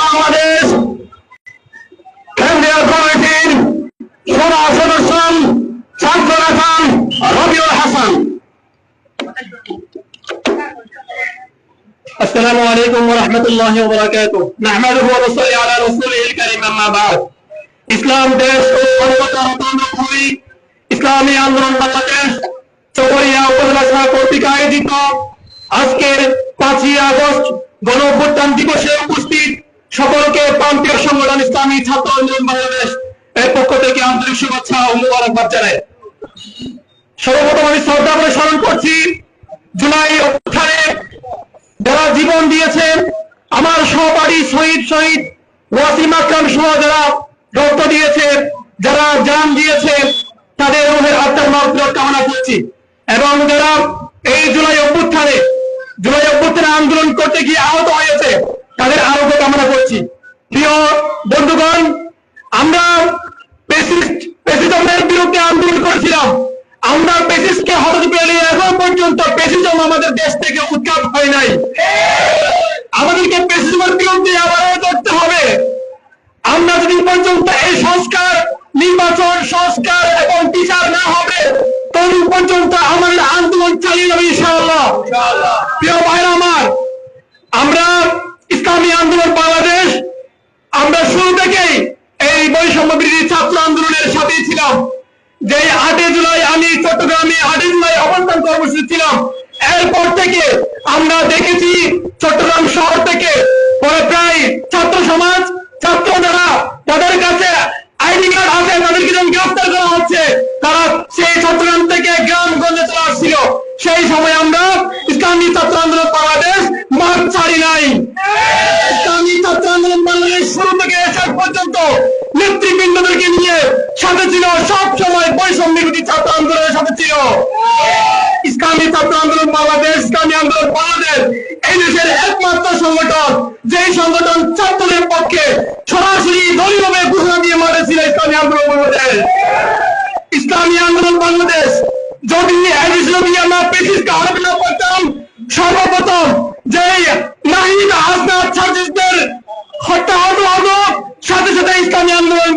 বাংলাদেশ কেন্দ্রীয় কমিটির সভা সদস্য ছাত্র নেতা রবিউল হাসান السلام عليكم ورحمة الله وبركاته نحمده ونصلي على رسوله الكريم أما بعد ইসলাম দেশ ও মানবতার অত্যন্ত খুবই ইসলামী আন্দোলন বাংলাদেশ চকরিয়া উপজেলা শাখা কর্তৃক আয়োজিত আজকের পাঁচই আগস্ট গণ অভ্যুত্থান দিবসে উপস্থিত সকলকে প্রান্তীয় সংগঠন ইসলামী ছাত্র আন্দোলন বাংলাদেশ এর পক্ষ থেকে আন্তরিক শুভেচ্ছা ও মুবারকবাদ জানাই। সর্বপ্রথম আমি শ্রদ্ধা করে স্মরণ করছি, জুলাই অভ্যুত্থানে যারা জীবন দিয়েছেন, আমার সহপাঠী শহীদ শহীদ ওয়াসিম আকরাম সহ যারা রক্ত দিয়েছে যারা জান দিয়েছে তাদের রুহের আত্মার মাগফিরাত কামনা করছি। এবং যারা এই জুলাই অভ্যুত্থানে জুলাই অভ্যুত্থানে আন্দোলন করতে গিয়ে আহত হয়েছে, তাদের কামনা করছি। প্রিয় বন্ধুগণ, আমরা পেসিজমের বিরুদ্ধে আন্দোলন করেছিলাম। আমরা পেসিসকে হঠাৎ পেলে এখন পর্যন্ত পেসিজম আমাদের দেশ থেকে উৎখাত হয় নাই। আমাদেরকে পেসিজমের বিরুদ্ধে আবারও করতে হবে। আমরা যদি পর্যন্ত এই সংস্কার, নির্বাচন, সংস্কার এবং বিচার না হবে তখন পর্যন্ত আমাদের আন্দোলন চালিয়ে যাবে ইনশাআল্লাহ। প্রিয় ভাইরা আমরা ইসলামী আন্দোলন বাংলাদেশ আমরা শুরু থেকেই এই বৈষম্য ছাত্র আন্দোলনের সাথেই ছিলাম। যে আটই জুলাই আমি চট্টগ্রামে আটই জুলাই অবস্থান কর্মসূচি ছিলাম। এরপর থেকে আমরা দেখেছি চট্টগ্রাম শহর থেকে পরে প্রায় ছাত্র সমাজ ছাত্র যারা তাদের কাছে আইডি কার্ড আছে, তাদেরকে যখন গ্রেফতার করা হচ্ছে, তারা সেই চট্টগ্রাম থেকে গ্রামগঞ্জে চলে আসছিল। সেই সময় আমরা ইসলামী ছাত্র আন্দোলন বাংলাদেশ মাঠ ছাড়ি নাই ইসলামী ছাত্র আন্দোলন বাংলাদেশ শেষ পর্যন্ত নেতৃবৃন্দদেরকে নিয়ে সাথে ছিল সব সময় বৈষম্য বিরোধী ছাত্র আন্দোলনের সাথে ছিল। ইসলামী ছাত্র আন্দোলন বাংলাদেশ, ইসলামী আন্দোলন বাংলাদেশ, এই দেশের একমাত্র সংগঠন, যেই সংগঠন ছাত্রদের পক্ষে সরাসরি দলীয়ভাবে ঘোষণা দিয়ে মারেছিল ইসলামী আন্দোলন বাংলাদেশ। ইসলামী আন্দোলন বাংলাদেশ, যদি আমরা ব্রিটিশকে আরোপ করতাম সর্বপ্রথম যে নাহিদ হাসনাত সাজিদদের হত্যা হতো হতো সাথে সাথে ইসলামী আন্দোলন